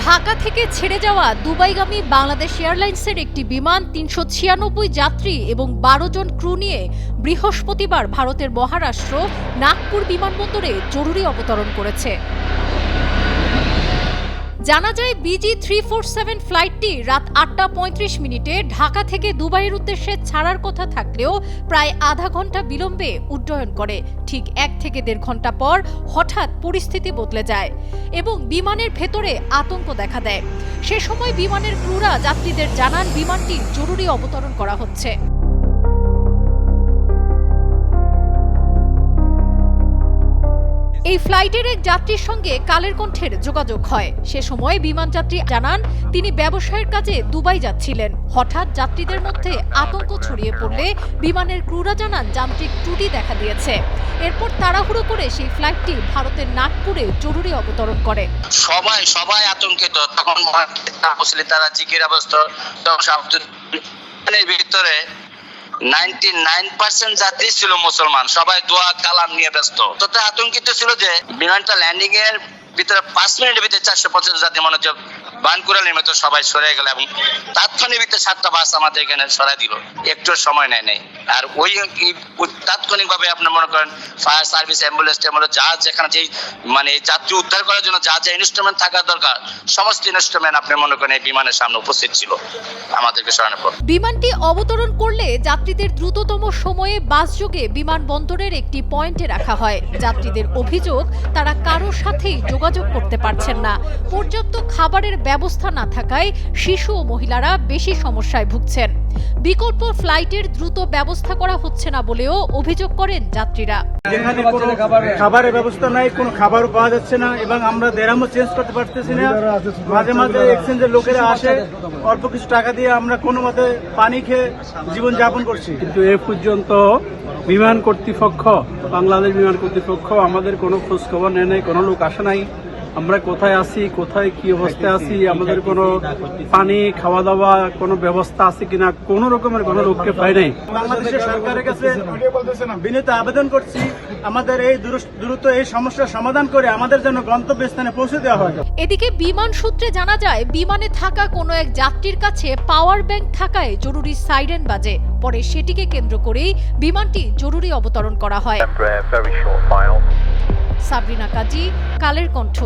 ঢাকা থেকে ছেড়ে যাওয়া দুবাইগামী বাংলাদেশ এয়ারলাইন্সের একটি বিমান তিনশো ছিয়ানব্বই যাত্রী এবং বারো জন ক্রু নিয়ে বৃহস্পতিবার ভারতের মহারাষ্ট্র নাগপুর বিমানবন্দরে জরুরি অবতরণ করেছে। জানা যায় বিজি থ্রি ফোর সেভেন ফ্লাইটটি রাত আটটা পঁয়ত্রিশ মিনিটে ঢাকা থেকে দুবাইয়ের উদ্দেশ্যে ছাড়ার কথা থাকলেও প্রায় আধা ঘণ্টা বিলম্বে উড্ডয়ন করে। ঠিক এক থেকে দেড় ঘণ্টা পর হঠাৎ পরিস্থিতি বদলে যায় এবং বিমানের ভেতরে আতঙ্ক দেখা দেয়। সে সময় বিমানের ক্রুরা যাত্রীদের জানান, বিমানটি জরুরি অবতরণ করা হচ্ছে। এই ফ্লাইটের এক যাত্রীর সঙ্গে কালের কণ্ঠের যোগাযোগ হয়। সে সময় বিমান যাত্রী জানান, তিনি ব্যবসায়ের কাজে দুবাই যাচ্ছিলেন। হঠাৎ যাত্রীদের মধ্যে আতঙ্ক ছড়িয়ে পড়লে বিমানের ক্রুরা জানান, যান্ত্রিক ত্রুটি দেখা দিয়েছে। এরপর তাড়াহুড়ো করে সেই ফ্লাইটটি ভারতের নাগপুরে জরুরি অবতরণ করে। সবাই সবাই আতঙ্কিত। তখন তারা জিকির অবস্থা ভিতরে নাইনটি নাইন পার্সেন্ট যাত্রী ছিল মুসলমান। সবাই দোয়া, কালাম নিয়ে ব্যস্ত। তত আতঙ্কিত ছিল যে, বিমানটা ল্যান্ডিং এর ভিতরে পাঁচ মিনিটের ভিতরে চারশো পঞ্চাশ যাত্রী মনে হচ্ছে বানকুড়ালের মতো সবাই সরে গেল এবং তাৎক্ষণিক সাতটা বাস আমাদের এখানে সরাই দিল। একটু সময় নেয় নেই। আর ওই তাৎক্ষণিক ভাবে আপনি মনে করেন ফায়ার সার্ভিস অ্যাম্বুলেন্স ট্যাম্বুলেন্স যা যেখানে যেই মানে যাত্রী উদ্ধার করার জন্য যা যা ইনস্ট্রুমেন্ট থাকা দরকার, সমস্ত ইনস্ট্রুমেন্ট আপনি মনে করেন এই বিমানের সামনে উপস্থিত ছিল। আমাদেরকে সরানোর পর। বিমানটি অবতরণ করলে যাত্রীদের দ্রুততম সময়ে বাস বাসযোগে বিমানবন্দরের একটি পয়েন্টে রাখা হয়। যাত্রীদের অভিযোগ, তারা কারোর সাথেই যোগাযোগ করতে পারছেন না। পর্যাপ্ত খাবারের ব্যবস্থা না থাকায় শিশু ও মহিলারা বেশি সমস্যায় ভুগছেন। বিকল্প ফ্লাইটের দ্রুত ব্যবস্থা করা হচ্ছে না বলেও অভিযোগ করেন যাত্রীরা। যেখানে খাবারের ব্যবস্থা নাই কোনো খাবারও পাওয়া যাচ্ছে না এবং আমরা দেরামও চেঞ্জ করতে পারতেছি না। মাঝে মাঝে এক্সচেঞ্জের লোকেরা আসে অল্প কিছু টাকা দিয়ে আমরা কোনো মতে পানি খেয়ে জীবন যাপন করছি। কিন্তু এ পর্যন্ত বিমান কর্তৃপক্ষ বাংলাদেশ বিমান কর্তৃপক্ষ আমাদের কোনো খোঁজ খবর নেয় নাই কোনো লোক আসে নাই। আমরা কোথায় আছি কোথায় কি অবস্থায় আছি আমাদের কোনো পানি খাওয়া দাওয়া কোনো ব্যবস্থা আছে কিনা কোনো রকমের কোনো লোককে পাই নাই। বাংলাদেশের সরকারের কাছে বিনীত আবেদন করছি আমাদের এই দ্রুত এই সমস্যার সমাধান করে আমাদের জন্য গন্তব্যস্থানে পৌঁছে দেওয়া হয় এদিকে বিমান সূত্রে জানা যায় বিমানে থাকা কোনো এক যাত্রীর কাছে পাওয়ার ব্যাংক থাকায় জরুরি সাইরেন বাজে। পরে সেটিকে কেন্দ্র করেই বিমানটি জরুরি অবতরণ করা হয়। সাবরিনা কাজী কালের কণ্ঠ।